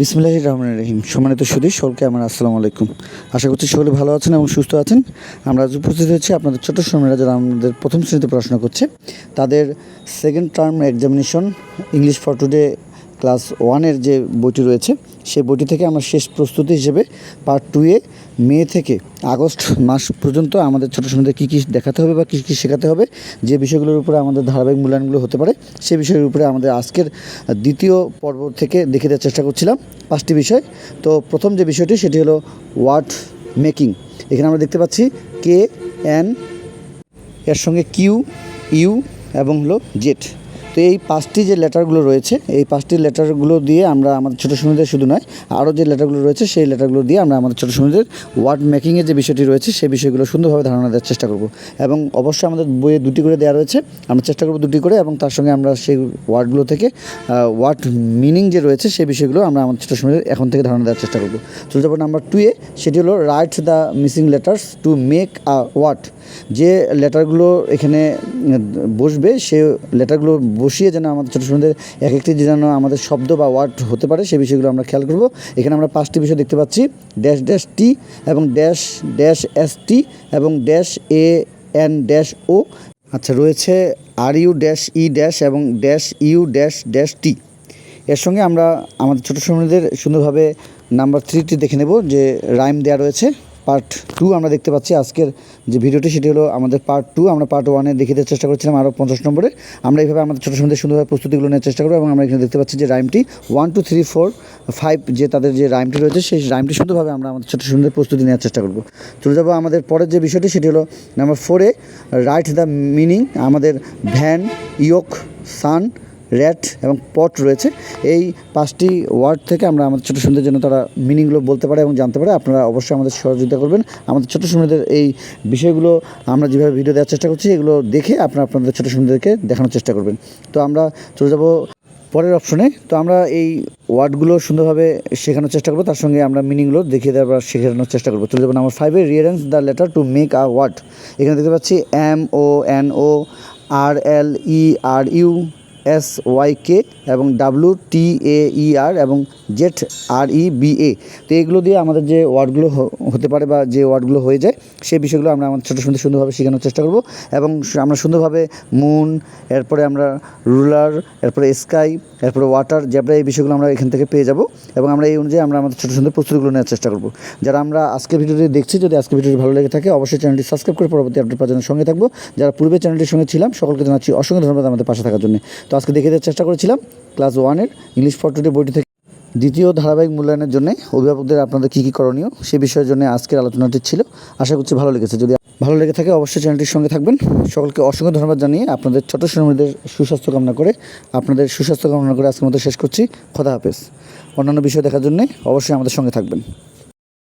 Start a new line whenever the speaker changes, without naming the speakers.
বিসমিল্লাহ রহমান রহিম। সম্মানিত সুদী সকলকে আমার আসসালামু আলাইকুম। আশা করছি সকলে ভালো আছেন এবং সুস্থ আছেন। আমরা আজ উপস্থিত হয়েছি আপনাদের ছোট সময়রা যারা আমাদের প্রথম শ্রেণীতে পড়াশোনা করছে। তাদের second term examination English for today class ওয়ানের যে বইটি রয়েছে, সেই বইটি থেকে আমার শেষ প্রস্তুতি হিসেবে পার্ট টুয়ে মে থেকে আগস্ট মাস পর্যন্ত আমাদের ছোটো সময়দের কী কী দেখাতে হবে বা কী কী শেখাতে হবে, যে বিষয়গুলোর উপরে আমাদের ধারাবাহিক মূল্যায়নগুলো হতে পারে, সে বিষয়ের উপরে আমাদের আজকের দ্বিতীয় পর্ব থেকে দেখে দেওয়ার চেষ্টা করছিলাম পাঁচটি বিষয়। তো প্রথম যে বিষয়টি, সেটি হলো ওয়ার্ড মেকিং। এখানে আমরা দেখতে পাচ্ছি কে, এন, এর সঙ্গে কিউ, ইউ এবং হলো জেড। তো এই পাঁচটি যে লেটারগুলো রয়েছে, এই পাঁচটি লেটারগুলো দিয়ে আমরা আমাদের ছোটো সময়দের শুধু নয়, আরও যে লেটারগুলো রয়েছে, সেই লেটারগুলো দিয়ে আমরা আমাদের ছোটো সময়দের ওয়ার্ড মেকিংয়ের যে বিষয়টি রয়েছে, সেই বিষয়গুলো সুন্দরভাবে ধারণা দেওয়ার চেষ্টা করব। এবং অবশ্যই আমাদের বইয়ে দুটি করে দেওয়া রয়েছে, আমরা চেষ্টা করব দুটি করে এবং তার সঙ্গে আমরা সেই ওয়ার্ডগুলো থেকে ওয়ার্ড মিনিং যে রয়েছে, সেই বিষয়গুলো আমরা আমাদের ছোটো সময়দের এখন থেকে ধারণা দেওয়ার চেষ্টা করব। চলে যাব নাম্বার টুয়ে সেটি হলো write the missing letters to make a word যে লেটারগুলো এখানে বসবে, সে লেটারগুলো বসিয়ে যেন আমাদের ছোটো ছোটোদের এক একটি যেন আমাদের শব্দ বা ওয়ার্ড হতে পারে সেই বিষয়গুলো আমরা খেয়াল করব। এখানে আমরা পাঁচটি বিষয় দেখতে পাচ্ছি। ড্যাশ ড্যাশ টি এবং ড্যাশ ড্যাশ এস টি এবং dash A N dash O আচ্ছা রয়েছে আর ইউ ড্যাশ ই ড্যাশ এবং dash U dash dash T এর সঙ্গে আমরা আমাদের ছোটো সময়দের সুন্দরভাবে নাম্বার থ্রিটি দেখে নেব, যে রাইম দেওয়া রয়েছে। পার্ট টু আমরা দেখতে পাচ্ছি। আজকের যে ভিডিওটি সেটি হলো আমাদের পার্ট টু আমরা পার্ট ওয়ানে দেখে দেওয়ার চেষ্টা করছিলাম আরও পঞ্চাশ নম্বরে। আমরা এইভাবে আমাদের ছোটো সময়দের সুন্দরভাবে প্রস্তুতিগুলো নেওয়ার চেষ্টা করব এবং আমরা এখানে দেখতে পাচ্ছি যে রাইমটি one two three four five যে তাদের যে রাইমটি রয়েছে, সেই রাইমটি সুন্দরভাবে আমরা আমাদের ছোটো সুন্দর প্রস্তুতি নেওয়ার চেষ্টা করব। চলে যাব আমাদের পরের যে বিষয়টি, সেটি হলো নাম্বার ফোরে রাইট দ্য মিনিং আমাদের ভ্যান ইয়ক সান র্যাট এবং পট রয়েছে। এই পাঁচটি ওয়ার্ড থেকে আমরা আমাদের ছোটো সুন্দর জন্য তারা মিনিংগুলো বলতে পারে এবং জানতে পারে। আপনারা অবশ্যই আমাদের সহযোগিতা করবেন। আমাদের ছোটো সুন্দরদের এই বিষয়গুলো আমরা যেভাবে ভিডিও দেওয়ার চেষ্টা করছি, এগুলো দেখে আপনারা আপনাদের ছোটো সুন্দরদেরকে দেখানোর চেষ্টা করবেন। তো আমরা চলে যাব পরের অপশনে তো আমরা এই ওয়ার্ডগুলো সুন্দরভাবে শেখানোর চেষ্টা করব। তার সঙ্গে আমরা মিনিংগুলো দেখিয়ে দেওয়ার শেখানোর চেষ্টা করব। চলে যাব নাম্বার ফাইভে rearrange the letter to make a word এখানে দেখতে পাচ্ছি M O N O R L E R U S Y K এবং ডাব্লু টি এ ই আর এবং Z R E B A তো এগুলো দিয়ে আমাদের যে ওয়ার্ডগুলো হতে পারে বা যে ওয়ার্ডগুলো হয়ে যায় সেই বিষয়গুলো আমরা আমাদের ছোটো সুন্দর সুন্দরভাবে শেখানোর চেষ্টা করব এবং আমরা সুন্দরভাবে মুন এরপরে আমরা রুলার এরপরে স্কাই এরপরে ওয়াটার জেব্রা এই বিষয়গুলো আমরা এখান থেকে পেয়ে যাব এবং আমরা এই অনুযায়ী আমরা আমাদের ছোটো সুন্দর প্রস্তুতিগুলো নেওয়ার চেষ্টা করব। যারা আমরা আজকে ভিডিওটি দেখছি, যদি আজকে ভিডিওটি ভালো লেগে থাকে, অবশ্যই চ্যানেলটি সাবস্ক্রাইব করে পরবর্তী আপডেট পাওয়ার জন্য সঙ্গে থাকব। যারা পূর্বে চ্যানেলটির সঙ্গে ছিলাম, সকলকে জানাচ্ছি অসংখ্য ধন্যবাদ আমাদের পাশে থাকার জন্য। তো আজকে দেখে দেওয়ার চেষ্টা করেছিলাম। ক্লাস ওয়ানের ইংলিশ ফর টুডে বইটি থেকে। দ্বিতীয় ধারাবাহিক মূল্যায়নের জন্য অভিভাবকদের আপনাদের কী কী করণীয় সে বিষয়ের জন্য আজকের আলোচনাটি ছিল। আশা করছি ভালো লেগেছে। যদি ভালো লেগে থাকে অবশ্যই চ্যানেলটির সঙ্গে থাকবেন। সকলকে অসংখ্য ধন্যবাদ জানিয়ে আপনাদের ছোট শ্রমিকদের সুস্বাস্থ্য কামনা করে আপনাদের সুস্বাস্থ্য কামনা করে আজকের মতো শেষ করছি। খোদা হাফেজ। অন্যান্য বিষয় দেখার জন্য অবশ্যই আমাদের সঙ্গে থাকবেন।